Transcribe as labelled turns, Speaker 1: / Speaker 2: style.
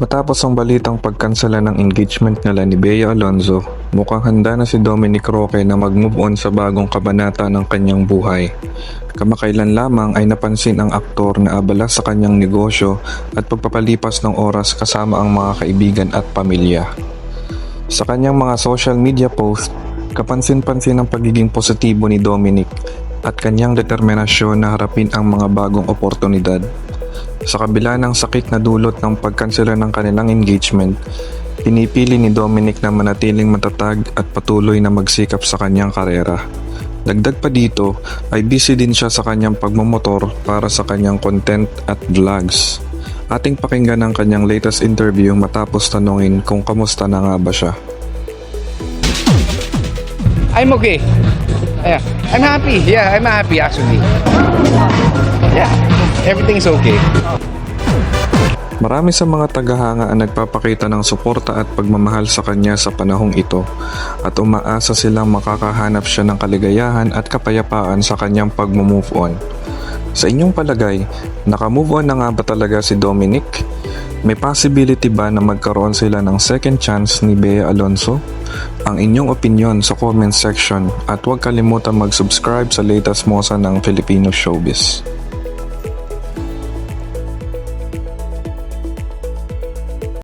Speaker 1: Matapos ang balitang pagkansela ng engagement nila ni Bea Alonzo, mukhang handa na si Dominic Roque na mag-move on sa bagong kabanata ng kanyang buhay. Kamakailan lamang ay napansin ang aktor na abala sa kanyang negosyo at pagpapalipas ng oras kasama ang mga kaibigan at pamilya. Sa kanyang mga social media post, kapansin-pansin ang pagiging positibo ni Dominic at kanyang determinasyon na harapin ang mga bagong oportunidad. Sa kabila ng sakit na dulot ng pagkansela ng kanilang engagement, pinipili ni Dominic na manatiling matatag at patuloy na magsikap sa kanyang karera. Dagdag pa dito ay busy din siya sa kanyang pagmamotor para sa kanyang content at vlogs. Ating pakinggan ang kanyang latest interview matapos tanungin kung kamusta na nga ba siya.
Speaker 2: I'm okay. Yeah, I'm happy. Yeah, I'm happy actually. Yeah, everything's okay.
Speaker 1: Marami sa mga tagahanga ang nagpapakita ng suporta at pagmamahal sa kanya sa panahong ito at umaasa silang makakahanap siya ng kaligayahan at kapayapaan sa kanyang pag-move on. Sa inyong palagay, naka-move on na nga ba talaga si Dominic? May possibility ba na magkaroon sila ng second chance ni Bea Alonso? Ang inyong opinion sa comment section at huwag kalimutan mag-subscribe sa latest mosa ng Filipino Showbiz.